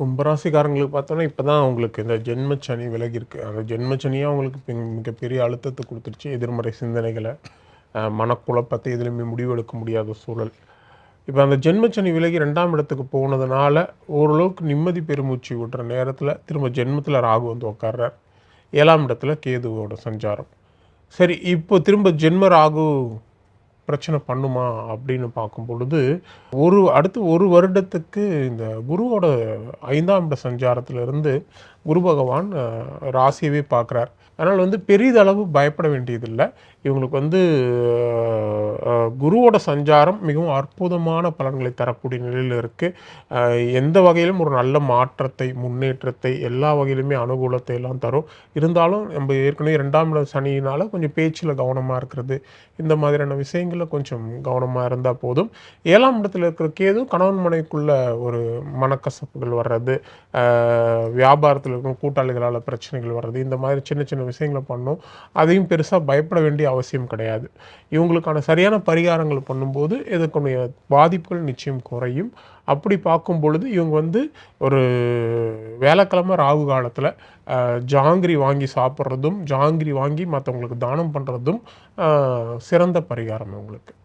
கும்பராசிக்காரங்களுக்கு பார்த்தோன்னா இப்போ தான் அவங்களுக்கு இந்த ஜென்மச்சனி விலகி இருக்கு அந்த ஜென்மச்சனியாக அவங்களுக்கு மிகப்பெரிய அழுத்தத்தை கொடுத்துருச்சு. எதிர்மறை சிந்தனைகளை மனக்குழப்பத்தை எதுலையுமே முடிவெடுக்க முடியாத சூழல். இப்போ அந்த ஜென்மச்சனி விலகி ரெண்டாம் இடத்துக்கு போனதுனால ஓரளவுக்கு நிம்மதி பெருமூச்சு விடுற நேரத்தில் திரும்ப ஜென்மத்தில் ராகு வந்து உட்கார்றார் ஏழாம் இடத்துல கேதுவோட சஞ்சாரம். சரி இப்போ திரும்ப ஜென்ம ராகு பிரச்சனை பண்ணுமா அப்படின்னு பார்க்கும் பொழுது ஒரு அடுத்து ஒரு வருடத்துக்கு இந்த குருவோட ஐந்தாம் இட சஞ்சாரத்திலிருந்து குரு பகவான் ராசியவே பார்க்குறார். அதனால் வந்து பெரிதளவு பயப்பட வேண்டியதில்லை. இவங்களுக்கு வந்து குருவோட சஞ்சாரம் மிகவும் அற்புதமான பலன்களை தரக்கூடிய நிலையில் இருக்குது எந்த வகையிலும் ஒரு நல்ல மாற்றத்தை முன்னேற்றத்தை எல்லா வகையிலுமே அனுகூலத்தை எல்லாம் தரும். இருந்தாலும் நம்ம ஏற்கனவே ரெண்டாம் இட சனியினால் கொஞ்சம் பேச்சில் கவனமாக இருக்கிறது. இந்த மாதிரியான விஷயங்களில் கொஞ்சம் கவனமாக இருந்தால் போதும். ஏழாம் இடத்துல இருக்கிற கேது கணவன் மனைக்குள்ள ஒரு மனக்கசப்புகள் வர்றது. வியாபாரத்தில் இருக்கும் கூட்டாளிகளால் பிரச்சனைகள் வர்றது இந்த மாதிரி சின்ன சின்ன விஷயங்களை பண்ணும். அதையும் பெருசாக பயப்பட வேண்டிய அவசியம் கிடையாது. இவங்களுக்கான சரியான பரிகாரங்கள் பண்ணும்போது இதற்குடைய பாதிப்புகள் நிச்சயம் குறையும். அப்படி பார்க்கும் பொழுது இவங்க வந்து ஒரு வேலைக்கிழமை ராகு காலத்தில் ஜாங்கிரி வாங்கி சாப்பிட்றதும் ஜாங்கிரி வாங்கி மற்றவங்களுக்கு தானம் பண்ணுறதும் சிறந்த பரிகாரம் இவங்களுக்கு.